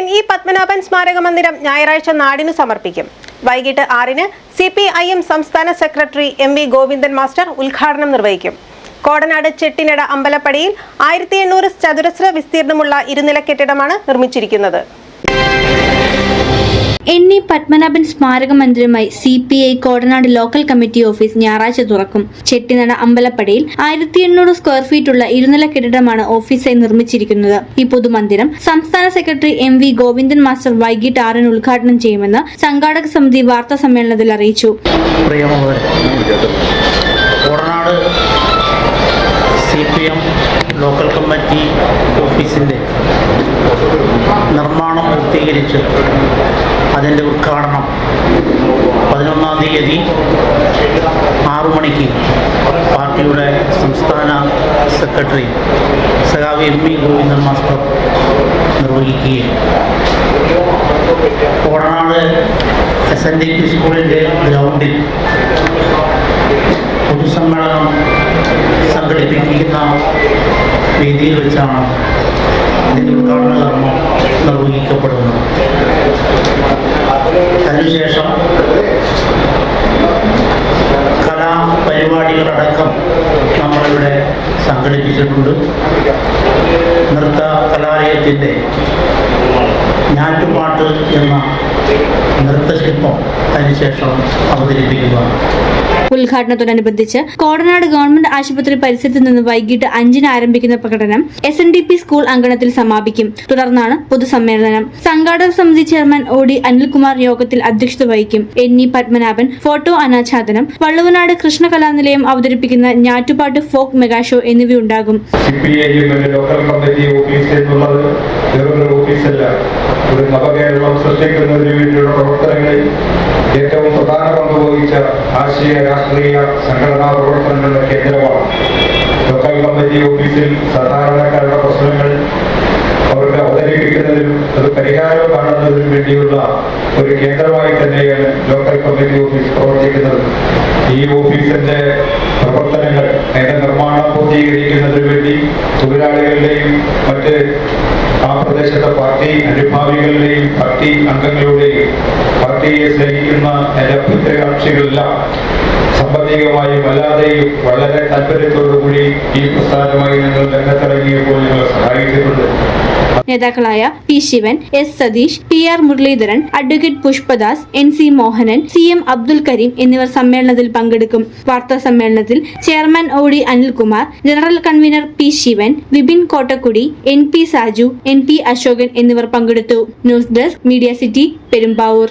N E Padmanabhan സ്മാരക മന്ദിരം ഞായറാഴ്ച നാടിനു സമർപ്പിക്കും. വൈകിട്ട് ആറിന് സി പി ഐ എം സംസ്ഥാന secretary M V Govindan master ഉദ്ഘാടനം നിർവഹിക്കും. കോടനാട് ചെട്ടിനട അമ്പലപ്പടിയിൽ ആയിരത്തി എണ്ണൂറ് ചതുരശ്ര വിസ്തീർണമുള്ള ഇരുനില കെട്ടിടമാണ് നിർമ്മിച്ചിരിക്കുന്നത്. എൻ ഇ പത്മനാഭൻ സ്മാരക മന്ദിരമായി C P I Kodanad local committee office ഞായറാഴ്ച തുറക്കും. ചെട്ടിനട അമ്പലപ്പടിയിൽ ആയിരത്തി എണ്ണൂറ് സ്ക്വയർ ഫീറ്റുള്ള ഇരുനില കെട്ടിടമാണ് ഓഫീസായി നിർമ്മിച്ചിരിക്കുന്നത്. ഈ പൊതുമന്ദിരം സംസ്ഥാന secretary M V Govindan master വൈകിട്ട് ആറിന് ഉദ്ഘാടനം ചെയ്യുമെന്ന് സംഘാടക സമിതി വാർത്താ സമ്മേളനത്തിൽ അറിയിച്ചു. ലോക്കൽ കമ്മിറ്റി ഓഫീസിന്റെ നിർമ്മാണം പൂർത്തീകരിച്ച് അതിന്റെ ഉദ്ഘാടനം പതിനൊന്നാം തീയതി ആറു മണിക്ക് പാർട്ടിയുടെ സംസ്ഥാന സെക്രട്ടറി സഖാവ് എം വി ഗോവിന്ദൻ മാസ്റ്റർ നിർവഹിക്കുകയും Kodanad S N D P സ്കൂളിന്റെ ഗ്രൗണ്ടിൽ പൊതുസമ്മേളനം സംഘടിപ്പിക്കുന്ന വേദിയിൽ വെച്ചാണ് ഇതിന്റെ ഉദ്ഘാടന കർമ്മം നിർവഹിക്കപ്പെടുന്നത് അതിനുശേഷം കലാപരിപാടികളടക്കം നമ്മളിവിടെ സംഘടിപ്പിച്ചിട്ടുണ്ട്. നൃത്ത കലാലയത്തിന്റെ ഞാറ്റുപാട്ട് എന്ന നൃത്തശില്പം അതിനുശേഷം അവതരിപ്പിക്കുക. ഉദ്ഘാടനത്തോടനുബന്ധിച്ച് കോടനാട് ഗവൺമെന്റ് ആശുപത്രി പരിസരത്ത് നിന്ന് വൈകിട്ട് അഞ്ചിന് ആരംഭിക്കുന്ന പ്രകടനം S N D P school അങ്കണത്തിൽ സമാപിക്കും. തുടർന്നാണ് പൊതുസമ്മേളനം. സംഘാടക സമിതി ചെയർമാൻ ഒ ഡി അനിൽകുമാർ യോഗത്തിൽ അധ്യക്ഷത വഹിക്കും. എൻ ഇ പത്മനാഭൻ ഫോട്ടോ അനാച്ഛാദനം വള്ളുവനാട് കൃഷ്ണ കലാനിലയം അവതരിപ്പിക്കുന്ന ഞാറ്റുപാട്ട് ഫോക്ക് മെഗാഷോ എന്നിവയുണ്ടാകും. ഓഫീസല്ല ഒരു നവകേരളം സൃഷ്ടിക്കുന്നതിന് വേണ്ടിയുള്ള പ്രവർത്തനങ്ങളിൽ ഏറ്റവും പ്രധാന പങ്ക് വഹിച്ച ആശയ രാഷ്ട്രീയ സംഘടനാ പ്രവർത്തനങ്ങളുടെ കേന്ദ്രമാണ്. ലോക്കൽ കമ്മിറ്റി ഓഫീസിൽ സാധാരണക്കാരുടെ പ്രശ്നങ്ങൾ അവർക്ക് അവതരിപ്പിക്കുന്നതിനും അത് പരിഹാരം കാണുന്നതിനും വേണ്ടിയുള്ള ഒരു കേന്ദ്രമായി തന്നെയാണ് ലോക്കൽ കമ്മിറ്റി ഓഫീസ് പ്രവർത്തിക്കുന്നത്. ഈ ഓഫീസിന്റെ പ്രവർത്തനങ്ങൾ അതിന്റെ നിർമ്മാണം പൂർത്തീകരിക്കുന്നതിന് വേണ്ടി തൊഴിലാളികളുടെയും മറ്റ് പ്രദേശത്തെ പാർട്ടി അനുഭാവികളുടെയും പാർട്ടി അംഗങ്ങളുടെയും പാർട്ടിയെ സ്നേഹിക്കുന്ന എന്റെ പ്രത്യകാംക്ഷികളെല്ലാം സാമ്പത്തികമായും അല്ലാതെയും വളരെ താല്പര്യത്തോടുകൂടി ഈ പ്രസ്ഥാനമായി ഞങ്ങൾ രംഗത്തിറങ്ങിയപ്പോൾ ഞങ്ങൾ സഹായിച്ചിട്ടുണ്ട്. നേതാക്കളായ P Sivan S Satheesh P R Muraleedharan advocate Pushpadas N C Mohanan C M Abdul Kareem എന്നിവർ സമ്മേളനത്തിൽ പങ്കെടുക്കും. വാർത്താ സമ്മേളനത്തിൽ chairman O D Anilkumar general convener P Sivan Vipin Kottakkudi N P Saju N P Ashokan എന്നിവർ പങ്കെടുത്തു. News desk media city Perumbavoor.